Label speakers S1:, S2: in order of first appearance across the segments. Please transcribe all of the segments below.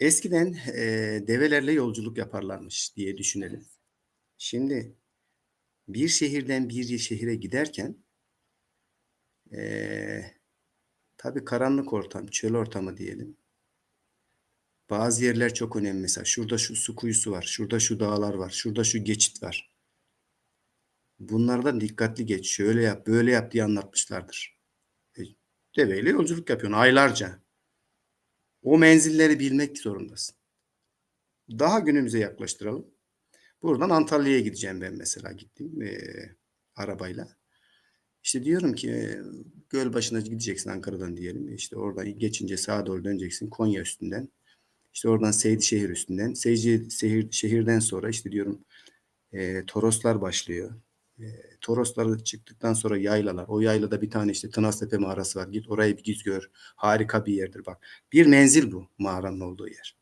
S1: Eskiden e, develerle yolculuk yaparlarmış diye düşünelim. Şimdi bir şehirden bir şehire giderken e, tabii karanlık ortam, çöl ortamı diyelim. Bazı yerler çok önemli. Mesela şurada şu su kuyusu var, şurada şu dağlar var, şurada şu geçit var. Bunlardan dikkatli geç, şöyle yap, böyle yap diye anlatmışlardır. E, deveyle yolculuk yapıyorsun aylarca. O menzilleri bilmek zorundasın. Daha günümüze yaklaştıralım. Buradan Antalya'ya gideceğim ben mesela gittim e, arabayla. İşte diyorum ki e, Gölbaşı'na gideceksin Ankara'dan diyelim. İşte oradan geçince sağa doğru döneceksin Konya üstünden. İşte oradan Seydişehir üstünden. Seydi şehir, şehirden sonra işte diyorum e, Toroslar başlıyor. E, Torosları çıktıktan sonra yaylalar. O yaylada bir tane işte Tınaztepe mağarası var. Git orayı bir giz gör. Harika bir yerdir bak. Bir menzil bu mağaranın olduğu yer.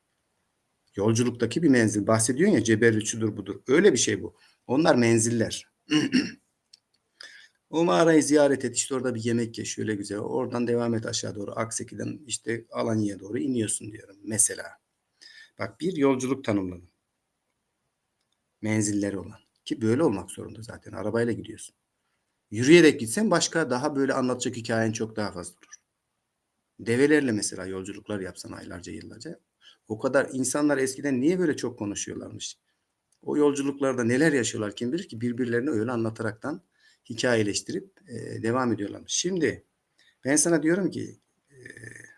S1: Yolculuktaki bir menzil. Bahsediyorsun ya Ceberli şudur budur. Öyle bir şey bu. Onlar menziller. o mağarayı ziyaret et. İşte orada bir yemek ye. Şöyle güzel. Oradan devam et aşağı doğru. Akseki'den işte Alanya'ya doğru iniyorsun diyorum. Mesela. Bak bir yolculuk tanımladım. Menzilleri olan. Ki böyle olmak zorunda zaten. Arabayla gidiyorsun. Yürüyerek gitsen başka daha böyle anlatacak hikayen çok daha fazla olur. Develerle mesela yolculuklar yapsan aylarca yıllarca. O kadar insanlar eskiden niye böyle çok konuşuyorlarmış? O yolculuklarda neler yaşıyorlar kim bilir ki birbirlerini öyle anlataraktan hikayeleştirip e, devam ediyorlarmış. Şimdi ben sana diyorum ki e,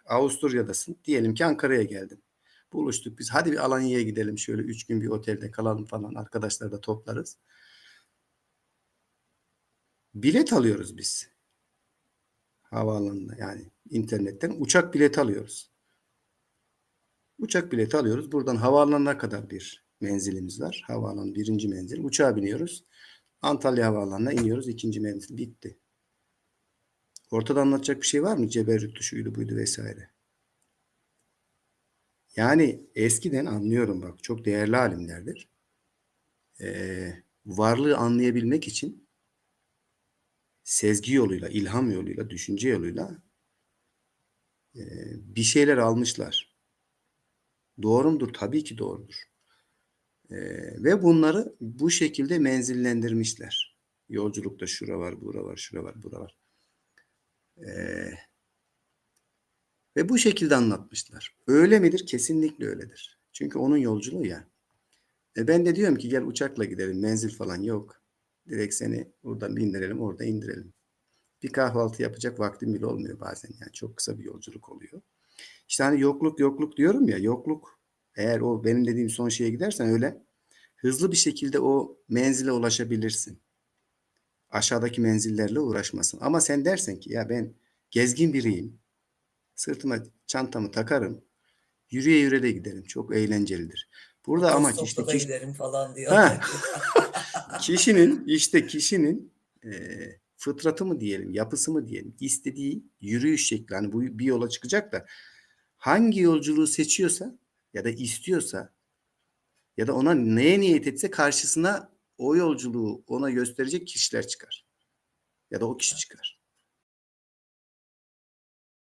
S1: Avusturya'dasın. Diyelim ki Ankara'ya geldim. Buluştuk biz. Hadi bir Alanya'ya gidelim. Şöyle üç gün bir otelde kalalım falan. Arkadaşlar da toplarız. Bilet alıyoruz biz. Havaalanına yani internetten uçak bileti alıyoruz. Uçak bileti alıyoruz. Buradan havaalanına kadar bir menzilimiz var. Havaalanı birinci menzil. Uçağa biniyoruz. Antalya Havaalanı'na iniyoruz. ikinci menzil. Bitti. Ortada anlatacak bir şey var mı? Ceberrütlü şuydu buydu vesaire. Yani eskiden anlıyorum bak çok değerli alimlerdir. Ee, varlığı anlayabilmek için sezgi yoluyla, ilham yoluyla, düşünce yoluyla e, bir şeyler almışlar. Doğru mudur? Tabii ki doğrudur. Ee, ve bunları bu şekilde menzillendirmişler. Yolculukta şura var, bura var, şura var, bura var. Ee, ve bu şekilde anlatmışlar. Öyle midir? Kesinlikle öyledir. Çünkü onun yolculuğu ya. E ben de diyorum ki gel uçakla gidelim. Menzil falan yok. Direkt seni buradan bindirelim, orada indirelim. Bir kahvaltı yapacak vaktim bile olmuyor bazen. Yani çok kısa bir yolculuk oluyor. İşte hani yokluk yokluk diyorum ya. Yokluk eğer o benim dediğim son şeye gidersen öyle hızlı bir şekilde o menzile ulaşabilirsin. Aşağıdaki menzillerle uğraşmasın. Ama sen dersen ki ya ben gezgin biriyim. Sırtıma çantamı takarım. Yürüye yürüye de giderim. Çok eğlencelidir. Burada amaç işte kişi,
S2: giderim falan diyor.
S1: Ha. kişinin işte kişinin e, fıtratı mı diyelim, yapısı mı diyelim, istediği yürüyüş şekli. Hani bu bir yola çıkacak da hangi yolculuğu seçiyorsa ya da istiyorsa ya da ona neye niyet etse karşısına o yolculuğu ona gösterecek kişiler çıkar. Ya da o kişi çıkar.